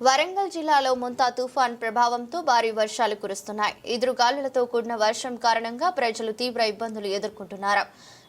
వరంగల్ జిల్లాలో ముంతా తుఫాన్ ప్రభావంతో భారీ వర్షాలు కురుస్తున్నాయి. ఎదురుగాలులతో కూడిన వర్షం కారణంగా ప్రజలు తీవ్ర ఇబ్బందులు ఎదుర్కొంటున్నారు.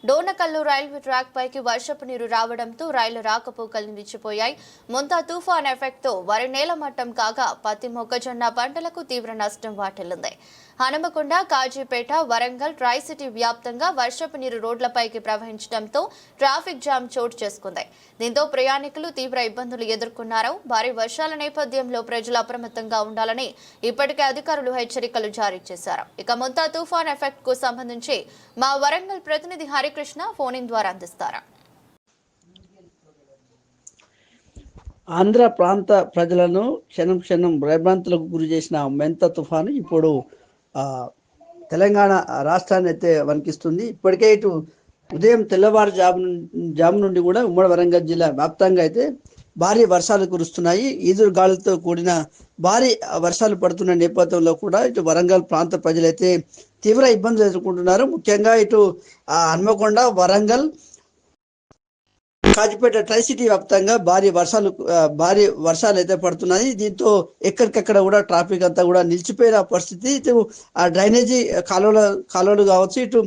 డోనకల్లు రైల్వే ట్రాక్ పైకి వర్షపు నీరు రావడంతో రైలు రాకపోకలు నిలిచిపోయాయి. ముంతా తుఫాన్ ఎఫెక్ట్తో వరి నేల మట్టం కాగా పత్తి మొక్కజొన్న పంటలకు తీవ్ర నష్టం వాటిల్లింది. హనుమకొండ కాజీపేట వరంగల్ ట్రై సిటీ వ్యాప్తంగా వర్షపు నీరు రోడ్లపైకి ప్రవహించడంతో ట్రాఫిక్ జామ్ చోటు చేసుకుంది. దీంతో ప్రయాణికులు తీవ్ర ఇబ్బందులు ఎదుర్కొన్నారు. భారీ వర్షాల నేపథ్యంలో ప్రజలు అప్రమత్తంగా ఉండాలని ఇప్పటికే అధికారులు హెచ్చరికలు జారీ చేశారు. ఇక ముంతా తుఫాన్ ఎఫెక్ట్కు సంబంధించి మా వరంగల్ ప్రతినిధి హరికృష్ణ ఫోన్ ఇన్ ద్వారా అందిస్తారు. ఆంధ్ర ప్రాంత ప్రజలను క్షణం క్షణం భయభ్రాంతులకు గురి చేసిన మెంత తుఫాను? ఇప్పుడు తెలంగాణ రాష్ట్రాన్ని అయితే వణికిస్తుంది. ఇప్పటికే ఇటు ఉదయం తెల్లవారు జాము జాము నుండి కూడా ఉమ్మడి వరంగల్ జిల్లా వ్యాప్తంగా అయితే భారీ వర్షాలు కురుస్తున్నాయి. ఈదురు గాలులతో కూడిన భారీ వర్షాలు పడుతున్న నేపథ్యంలో కూడా ఇటు వరంగల్ ప్రాంత ప్రజలైతే తీవ్ర ఇబ్బందులు ఎదుర్కొంటున్నారు. ముఖ్యంగా ఇటు ఆ, హన్మకొండ వరంగల్ కాజిపేట ట్రై సిటీ వ్యాప్తంగా భారీ వర్షాలు భారీ వర్షాలు అయితే పడుతున్నాయి. దీంతో ఎక్కడికక్కడ కూడా ట్రాఫిక్ అంతా కూడా నిలిచిపోయిన పరిస్థితి. ఇటు ఆ డ్రైనేజీ కాలువలు కాలువలు కావచ్చు ఇటు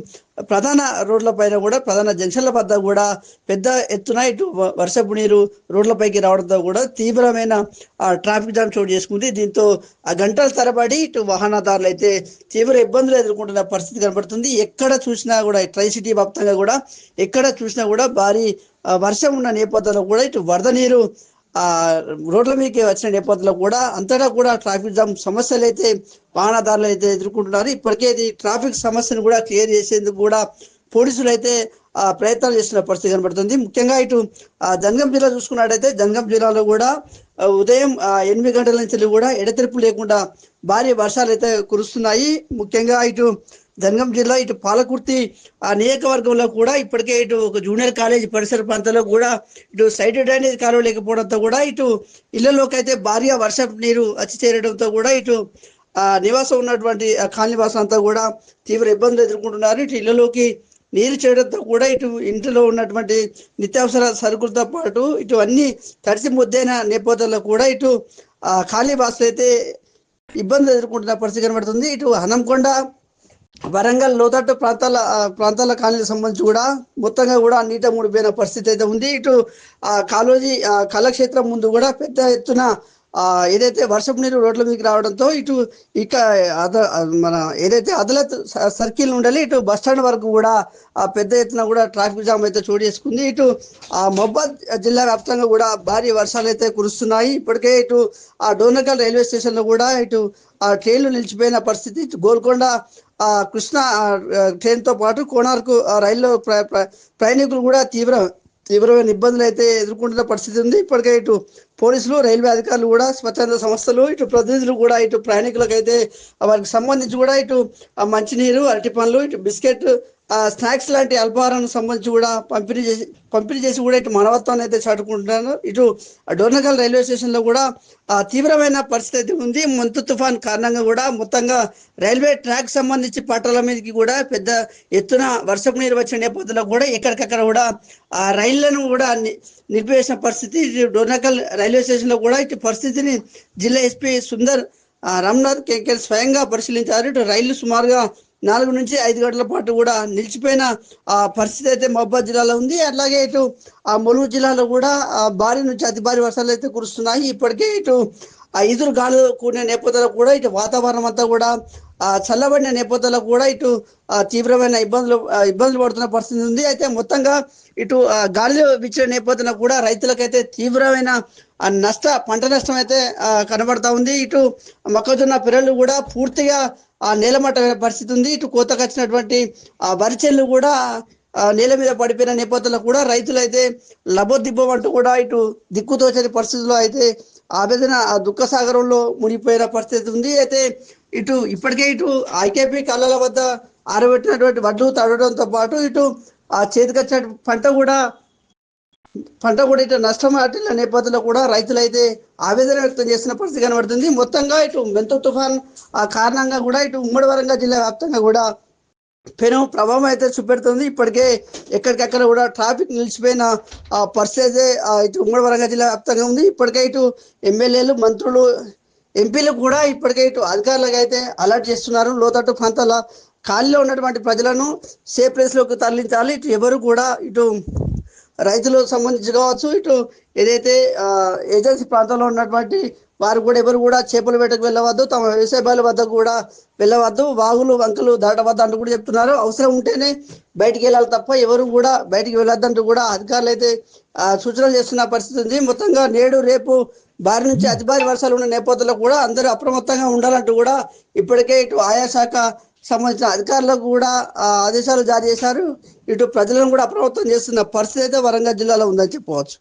ప్రధాన రోడ్ల పైన కూడా ప్రధాన జంక్షన్ల వద్ద కూడా పెద్ద ఎత్తున ఇటు వ- వర్షపు నీరు రోడ్లపైకి రావడంతో కూడా తీవ్రమైన ఆ, ట్రాఫిక్ జామ్ చోటు చేసుకుంది. దీంతో ఆ గంటల తరబడి ఇటు వాహనదారులు అయితే తీవ్ర ఇబ్బందులు ఎదుర్కొంటున్న పరిస్థితి కనబడుతుంది. ఎక్కడ చూసినా కూడా ట్రై సిటీ వ్యాప్తంగా కూడా ఎక్కడ చూసినా కూడా భారీ వర్షం ఉన్న నేపథ్యంలో కూడా ఇటు వరద నీరు ఆ రోడ్ల మీదకి వచ్చిన నేపథ్యంలో కూడా అంతటా కూడా ట్రాఫిక్ జామ్ సమస్యలు అయితే వాహనదారులు అయితే ఎదుర్కొంటున్నారు. ఇప్పటికే ఇది ట్రాఫిక్ సమస్యను కూడా క్లియర్ చేసేందుకు కూడా పోలీసులు అయితే ప్రయత్నాలు చేస్తున్న పరిస్థితి కనబడుతుంది. ముఖ్యంగా ఇటు ఆ, జిల్లా చూసుకున్నట్టయితే జనగం జిల్లాలో కూడా ఉదయం ఎనిమిది గంటల నుంచి కూడా ఎడతెరుపు లేకుండా భారీ వర్షాలు అయితే కురుస్తున్నాయి. ముఖ్యంగా ఇటు జనగాం జిల్లా ఇటు పాలకుర్తి ఆ నియోజకవర్గంలో కూడా ఇప్పటికే ఇటు ఒక జూనియర్ కాలేజ్ పరిసర ప్రాంతాల్లో కూడా ఇటు సైడ్ డ్రైనేజ్ కాలువ లేకపోవడంతో కూడా ఇటు ఇళ్ళలోకి అయితే భారీగా వర్షపు నీరు వచ్చి చేరడంతో కూడా ఇటు ఆ నివాసం ఉన్నటువంటి ఆ అంతా కూడా తీవ్ర ఇబ్బందులు ఎదుర్కొంటున్నారు. ఇటు ఇళ్ళలోకి నీరు చేయడంతో కూడా ఇటు ఇంటిలో ఉన్నటువంటి నిత్యావసర సరుకులతో పాటు ఇటు అన్ని తడిసి ముద్దైన నేపథ్యంలో కూడా ఇటు ఆ ఖాళీ వాసులు అయితే ఇబ్బందులు ఎదుర్కొంటున్న పరిస్థితి కనబడుతుంది. ఇటు హనంకొండ వరంగల్ లోతట్టు ప్రాంతాల ప్రాంతాల కాలనీ సంబంధించి కూడా మొత్తంగా కూడా నీట ముడిపోయిన పరిస్థితి అయితే ఉంది. ఇటు ఆ కాలోజీ ఆ, కళాక్షేత్రం ముందు కూడా పెద్ద ఎత్తున ఏదైతే వర్షపు నీరు రోడ్ల మీదకి రావడంతో ఇటు ఇక అద మన ఏదైతే అదలత్ స- సర్కిల్ ఉండాలి ఇటు బస్ స్టాండ్ వరకు కూడా పెద్ద ఎత్తున కూడా ట్రాఫిక్ జామ్ అయితే చోటు చేసుకుంది. ఇటు ఆ మొహబాద్ జిల్లా వ్యాప్తంగా కూడా భారీ వర్షాలు అయితే కురుస్తున్నాయి. ఇప్పటికే ఇటు ఆ డోనకల్ రైల్వే స్టేషన్లో కూడా ఇటు ఆ ట్రైన్లు నిలిచిపోయిన పరిస్థితి. గోల్కొండ ఆ కృష్ణ ట్రైన్తో పాటు కోణార్కు ఆ రైల్లో ప్ర- ప్రయాణికులు కూడా తీవ్ర తీవ్రమైన ఇబ్బందులు అయితే ఎదుర్కొంటున్న పరిస్థితి ఉంది. ఇప్పటికే ఇటు పోలీసులు రైల్వే అధికారులు కూడా స్వచ్ఛంద సంస్థలు ఇటు ప్రతినిధులు కూడా ఇటు ప్రయాణికులకు అయితే వారికి సంబంధించి కూడా ఇటు ఆ మంచినీరు అరటి పండ్లు ఇటు బిస్కెట్ స్నాక్స్ లాంటి అల్పాహారానికి సంబంధించి కూడా పంపిణీ చేసి పంపిణీ చేసి కూడా ఇటు మానవత్వాన్ని అయితే చాటుకుంటున్నారు. ఇటు ఆ డోర్నకల్ రైల్వే స్టేషన్లో కూడా తీవ్రమైన పరిస్థితి ఉంది. మంతు తుఫాన్ కారణంగా కూడా మొత్తంగా రైల్వే ట్రాక్ సంబంధించి పట్టాల మీదకి కూడా పెద్ద ఎత్తున వర్షపు నీరు వచ్చిన నేపథ్యంలో కూడా ఎక్కడికక్కడ కూడా ఆ రైళ్ళను కూడా నిలిపివేసిన పరిస్థితి. డోర్నకల్ రైల్వే స్టేషన్లో కూడా ఇటు పరిస్థితిని జిల్లా ఎస్పీ సుందర్ రామ్నాథ్ కేకే స్వయంగా పరిశీలించారు. ఇటు రైళ్ళు సుమారుగా నాలుగు నుంచి ఐదు గంటల పాటు కూడా నిలిచిపోయిన ఆ పరిస్థితి అయితే మహబాద్ జిల్లాలో ఉంది. అట్లాగే ఇటు ఆ ములుగు జిల్లాలో కూడా ఆ భారీ నుంచి అతి భారీ వర్షాలు అయితే కురుస్తున్నాయి. ఇప్పటికే ఇటు ఆ ఎదురు గాలు కూడిన నేపథ్యంలో కూడా ఇటు వాతావరణం అంతా కూడా ఆ చల్లబడిన నేపథ్యంలో కూడా ఇటు తీవ్రమైన ఇబ్బందులు ఇబ్బందులు పడుతున్న పరిస్థితి ఉంది. అయితే మొత్తంగా ఇటు గాలి విచ్చిన నేపథ్యంలో కూడా రైతులకైతే తీవ్రమైన ఆ నష్ట పంట నష్టం అయితే కనబడతా ఉంది. ఇటు మొక్కజొన్న పిల్లలు కూడా పూర్తిగా ఆ నేలమట్టమైన పరిస్థితి ఉంది. ఇటు కోతకు వచ్చినటువంటి ఆ వరి కూడా నేల మీద పడిపోయిన నేపథ్యంలో కూడా రైతులు అయితే లబోదిబ్బమంటూ కూడా ఇటు దిక్కుతోచని పరిస్థితుల్లో అయితే ఆవేదన ఆ దుఃఖ సాగరంలో మునిగిపోయిన పరిస్థితి ఉంది. అయితే ఇటు ఇప్పటికే ఇటు ఐకేపీ కళ్ళల వద్ద ఆరబెట్టినటువంటి వడ్లు తడవడంతో పాటు ఇటు ఆ చేతికొచ్చిన పంట కూడా పంట కూడా ఇటు నష్టం వాటిల్ల నేపథ్యంలో కూడా రైతులు అయితే ఆవేదన వ్యక్తం చేసిన పరిస్థితి కనబడుతుంది. మొత్తంగా ఇటు మెంత తుఫాన్ ఆ కారణంగా కూడా ఇటు ఉమ్మడి వరంగల్ జిల్లా వ్యాప్తంగా కూడా పెను ప్రభావం అయితే చూపెడుతుంది. ఇప్పటికే ఎక్కడికక్కడ కూడా ట్రాఫిక్ నిలిచిపోయిన ఆ పరిస్థితి ఇటు ఉమ్మడి వరంగల్ జిల్లా వ్యాప్తంగా ఉంది. ఇప్పటికే ఇటు ఎమ్మెల్యేలు మంత్రులు ఎంపీలు కూడా ఇప్పటికే ఇటు అధికారులకు అయితే అలర్ట్ చేస్తున్నారు. లోతట్టు ప్రాంతాల ఖాళీలో ఉన్నటువంటి ప్రజలను సేఫ్ ప్లేస్లోకి తరలించాలి. ఇటు ఎవరు కూడా ఇటు రైతులకు సంబంధించి కావచ్చు ఇటు ఏదైతే ఏజెన్సీ ప్రాంతంలో ఉన్నటువంటి వారు కూడా ఎవరు కూడా చేపల వేటకు వెళ్ళవద్దు తమ వ్యవసాయ బాల వద్ద కూడా వెళ్ళవద్దు వాగులు వంకలు దాటవద్దు అంటూ కూడా చెప్తున్నారు. అవసరం ఉంటేనే బయటికి వెళ్ళాలి తప్ప ఎవరు కూడా బయటికి వెళ్ళొద్దంటూ కూడా అధికారులు అయితే సూచనలు చేస్తున్న పరిస్థితి ఉంది. మొత్తంగా నేడు రేపు భారీ నుంచి అతి భారీ వర్షాలు ఉన్న నేపథ్యంలో కూడా అందరూ అప్రమత్తంగా ఉండాలంటూ కూడా ఇప్పటికే ఇటు ఆయా శాఖ సంబంధించిన అధికారులకు కూడా ఆ, ఆదేశాలు జారీ చేశారు. ఇటు ప్రజలను కూడా అప్రమత్తం చేస్తున్న పరిస్థితి అయితే వరంగల్ జిల్లాలో ఉందని చెప్పవచ్చు.